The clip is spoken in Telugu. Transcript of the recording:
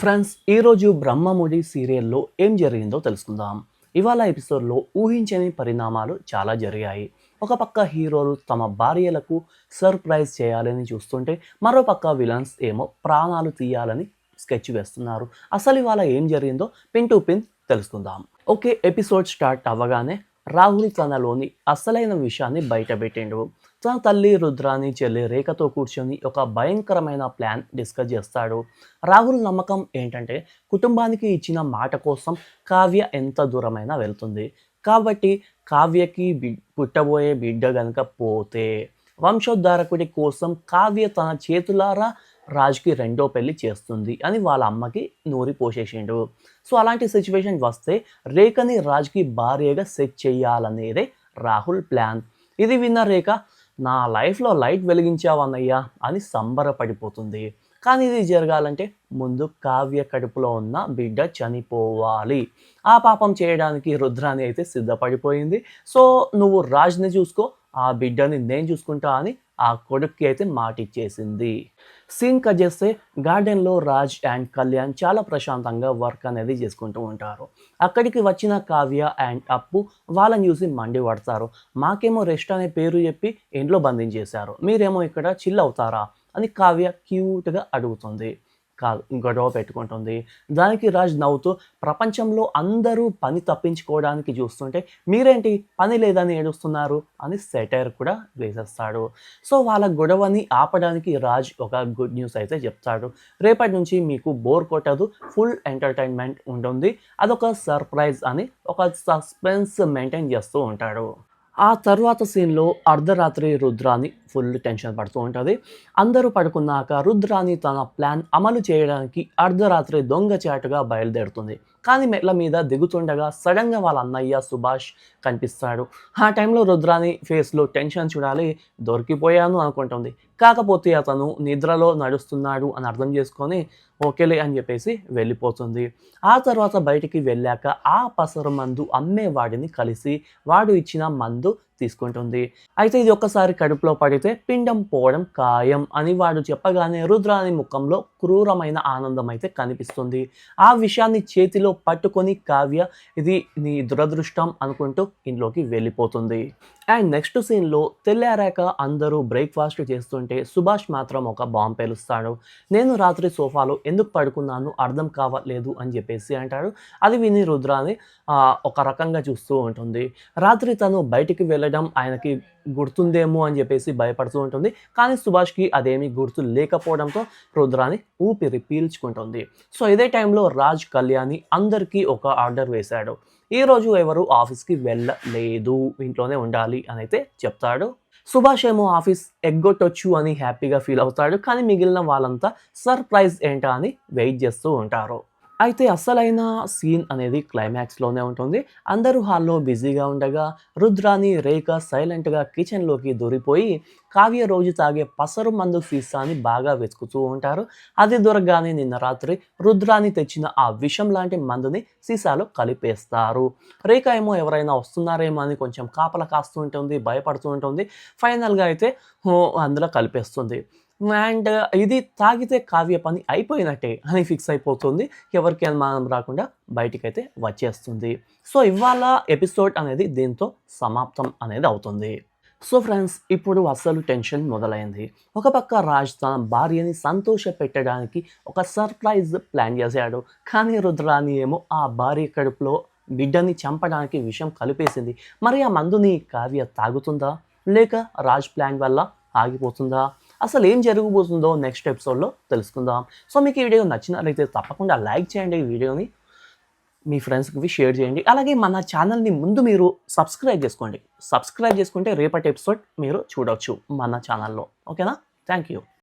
ఫ్రెండ్స్ ఈరోజు బ్రహ్మముడి సీరియల్లో ఏం జరిగిందో తెలుసుకుందాం. ఇవాళ ఎపిసోడ్లో ఊహించని పరిణామాలు చాలా జరిగాయి. ఒక పక్క హీరోలు తమ భార్యలకు సర్ప్రైజ్ చేయాలని చూస్తుంటే మరో పక్క విలన్స్ ఏమో ప్రాణాలు తీయాలని స్కెచ్ వేస్తున్నారు. అసలు ఇవాళ ఏం జరిగిందో పిన్ టు పిన్ తెలుసుకుందాం. ఓకే ఎపిసోడ్ స్టార్ట్ అవ్వగానే రాహుల్ తనలోని అసలైన విషయాన్ని బయటపెట్టిండు తన తల్లి రుద్రాని చెల్లి రేఖతో కూర్చొని ఒక భయంకరమైన ప్లాన్ డిస్కస్ చేస్తాడు. రాహుల్ నమ్మకం ఏంటంటే కుటుంబానికి ఇచ్చిన మాట కోసం కావ్య ఎంత దూరమైనా వెళ్తుంది. కాబట్టి కావ్యకి బి పుట్టబోయే బిడ్డ కనుక పోతే వంశోద్ధారకుడి కోసం కావ్య తన చేతులారా రాజ్కి రెండో పెళ్ళి చేస్తుంది అని వాళ్ళ అమ్మకి నూరి పోసేసిండు. సో అలాంటి సిచ్యువేషన్ వస్తే రేఖని రాజ్కి భార్యగా సెట్ చేయాలనేదే రాహుల్ ప్లాన్. ఇది విన్న రేఖ నా లైఫ్లో లైట్ వెలిగించావన్నయ్యా అని సంబరపడిపోతుంది. కానీ ఇది జరగాలంటే ముందు కావ్య కడుపులో ఉన్న బిడ్డ చనిపోవాలి. ఆ పాపం చేయడానికి రుద్రాని అయితే సిద్ధపడిపోయింది. సో నువ్వు రాజ్ని చూసుకో ఆ బిడ్డని నేను చూసుకుంటా అని ఆ కొడుక్కి అయితే మాటిచ్చేసింది. సీన్ కట్ చేస్తే గార్డెన్లో రాజ్ అండ్ కళ్యాణ్ చాలా ప్రశాంతంగా వర్క్ అనేది చేసుకుంటూ ఉంటారు. అక్కడికి వచ్చిన కావ్య అండ్ అప్పు వాళ్ళని చూసి మండి పడతారు. మాకేమో రెస్ట్ అనే పేరు చెప్పి ఇంట్లో బంధించేశారు. మీరేమో ఇక్కడ చిల్ అవుతారా? అని కావ్య క్యూట్గా అడుగుతుంది. కాదు గొడవ పెట్టుకుంటుంది. దానికి రాజ్ నవ్వుతూ ప్రపంచంలో అందరూ పని తప్పించుకోవడానికి చూస్తుంటే మీరేంటి పని లేదని ఏడుస్తున్నారు? అని సెటైర్ కూడా వేసేస్తాడు. సో వాళ్ళ గొడవని ఆపడానికి రాజ్ ఒక గుడ్ న్యూస్ అయితే చెప్తాడు. రేపటి నుంచి మీకు బోర్ కొట్టదు ఫుల్ ఎంటర్టైన్మెంట్ ఉంటుంది. అదొక సర్ప్రైజ్ అని ఒక సస్పెన్స్ మెయింటైన్ చేస్తూ ఉంటాడు. ఆ తర్వాత సీన్లో అర్ధరాత్రి రుద్రాని ఫుల్ టెన్షన్ పడుతూ ఉంటుంది. అందరూ పడుకున్నాక రుద్రాని తన ప్లాన్ అమలు చేయడానికి అర్ధరాత్రి దొంగచాటుగా బయలుదేరుతుంది. కానీ మెట్ల మీద దిగుతుండగా సడన్గా వాళ్ళ అన్నయ్య సుభాష్ కనిపిస్తాడు. ఆ టైంలో రుద్రాని ఫేస్లో టెన్షన్ చూడాలి దొరికిపోయాను అనుకుంటుంది. కాకపోతే అతను నిద్రలో నడుస్తున్నాడు అని అర్థం చేసుకొని ఓకేలే అని చెప్పేసి వెళ్ళిపోతుంది. ఆ తర్వాత బయటికి వెళ్ళాక ఆ పసరు మందు అమ్మేవాడిని కలిసి వాడు ఇచ్చిన మందు తీసుకుంటుంది. అయితే ఇది ఒక్కసారి కడుపులో పడితే పిండం పోవడం ఖాయం అని వాడు చెప్పగానే రుద్రాని ముఖంలో క్రూరమైన ఆనందం అయితే కనిపిస్తుంది. ఆ విషయాన్ని చేతిలో పట్టుకొని కావ్య ఇది నీ దురదృష్టం అనుకుంటూ ఇంట్లోకి వెళ్ళిపోతుంది. అండ్ నెక్స్ట్ సీన్లో తెల్లారాక అందరూ బ్రేక్ఫాస్ట్ చేస్తుంటే సుభాష్ మాత్రం ఒక బాంబు పేలుస్తాడు. నేను రాత్రి సోఫాలో ఎందుకు పడుకున్నాను అర్థం కావట్లేదు అని చెప్పేసి అంటాడు. అది విని రుద్రాని ఒక రకంగా చూస్తూ ఉంటుంది. రాత్రి తను బయటికి వెళ్ళడం ఆయనకి గుర్తుందేమో అని చెప్పేసి భయపడుతూ ఉంటుంది. కానీ సుభాష్కి అదేమీ గుర్తు లేకపోవడంతో రుద్రాని ఊపిరి పీల్చుకుంటుంది. సో ఇదే టైంలో రాజ్ కళ్యాణి అందరికీ ఒక ఆర్డర్ వేశాడు. ఈరోజు రోజు ఎవరు ఆఫీస్కి వెళ్ళలేదు ఇంట్లోనే ఉండాలి అని అయితే చెప్తాడు సుభాష్ ఏమో ఆఫీస్ ఎగ్గొట్టొచ్చు అని హ్యాపీగా ఫీల్ అవుతాడు కానీ మిగిలిన వాళ్ళంతా సర్ప్రైజ్ ఏంటా అని వెయిట్ చేస్తూ ఉంటారు. అయితే అసలైన సీన్ అనేది క్లైమాక్స్లోనే ఉంటుంది. అందరూ హాల్లో బిజీగా ఉండగా రుద్రాని రేఖ సైలెంట్గా కిచెన్లోకి దూరిపోయి కావ్య రోజు తాగే పసరు మందు సీసాని బాగా వెతుకుతూ ఉంటారు. అది దొరకగానే నిన్న రాత్రి రుద్రాని తెచ్చిన ఆ విషం లాంటి మందుని సీసాలో కలిపేస్తారు. రేఖ ఏమో ఎవరైనా వస్తున్నారేమో అని కొంచెం కాపల కాస్తూ ఉంటుంది భయపడుతూ ఉంటుంది. ఫైనల్గా అయితే అందులో కలిపేస్తుంది. అండ్ ఇది తాగితే కావ్య పని అయిపోయినట్టే అని ఫిక్స్ అయిపోతుంది. ఎవరికి అనుమానం రాకుండా బయటికైతే వచ్చేస్తుంది. సో ఇవాళ ఎపిసోడ్ అనేది దీంతో సమాప్తం అనేది అవుతుంది. సో ఫ్రెండ్స్ ఇప్పుడు అస్సలు టెన్షన్ మొదలైంది. ఒక పక్క రాజ్ తన భార్యని సంతోష పెట్టడానికి ఒక సర్ప్రైజ్ ప్లాన్ చేశాడు. కానీ రుద్రాని ఏమో ఆ భార్య కడుపులో బిడ్డని చంపడానికి విషయం కలిపేసింది. మరి ఆ మందుని కావ్య తాగుతుందా? లేక రాజ్ ప్లాన్ వల్ల ఆగిపోతుందా? అసలు ఏం జరగబోతుందో నెక్స్ట్ ఎపిసోడ్లో తెలుసుకుందాం. సో మీకు ఈ వీడియో నచ్చినట్లయితే తప్పకుండా లైక్ చేయండి ఈ వీడియోని. మీ ఫ్రెండ్స్కి షేర్ చేయండి. అలాగే మన ఛానల్ని ముందు మీరు సబ్స్క్రైబ్ చేసుకోండి. సబ్స్క్రైబ్ చేసుకుంటే రేపటి ఎపిసోడ్ మీరు చూడవచ్చు మన ఛానల్లో ఓకేనా థ్యాంక్ యూ